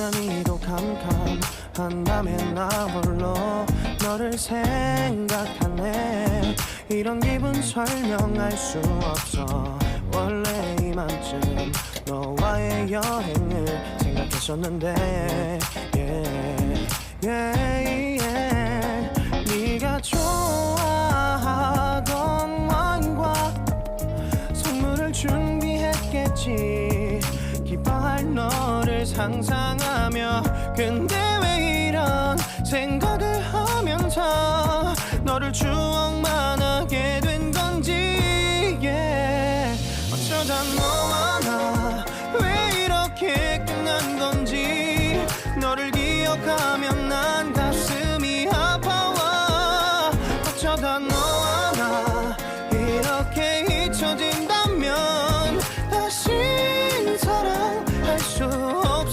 유난히도 캄캄한 밤에 나 홀로 너를 생각하네. 이런 기분 설명할 수 없어. 원래 이맘쯤 너와의 여행을 생각했었는데 yeah, yeah, yeah. 네가 좋아하던 와인과 선물을 준비했겠지. 기뻐할 너 를 상상하며 근데 왜 이런 생각을 하면서 너를 추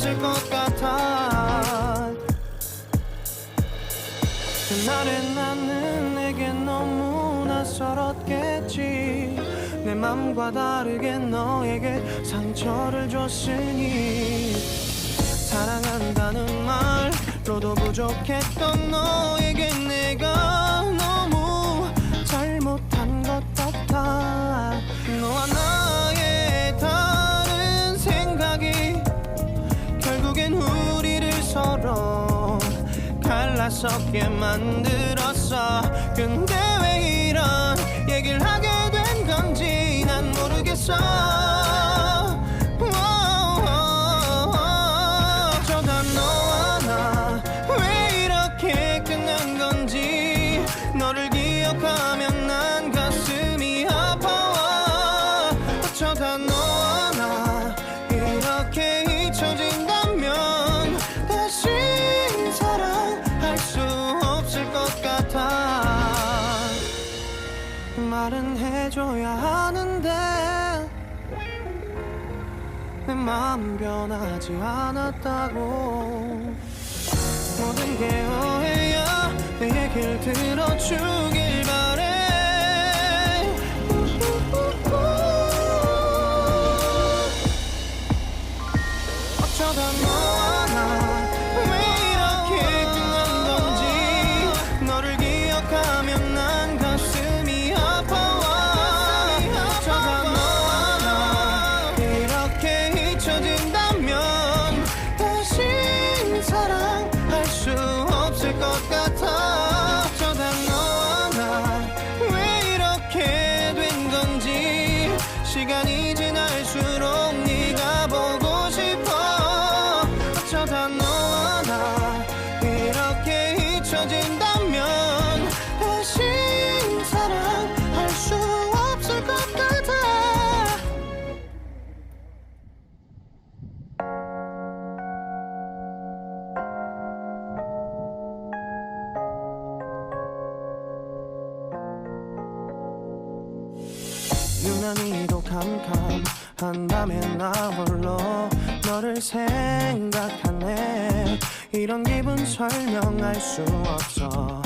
없을 것 같아. 그날의 나는 내게 너무 낯설었겠지. 내 맘과 다르게 너에게 상처를 줬으니. 사랑한다는 말로도 부족했던 너에게 내가 갈라서게 만들었어. 근데 왜 이런 얘기를 하게 된 건지 난 모르겠어. 너를 기억하면 난 가슴이 아파와. 어쩌다 너와 해줘야 하는데 내 마음 변하지 않았다고. 모든 게 오해야 내 얘길 들어주길 유난히도 캄캄한 밤에 나 홀로 너를 생각하네. 이런 기분 설명할 수 없어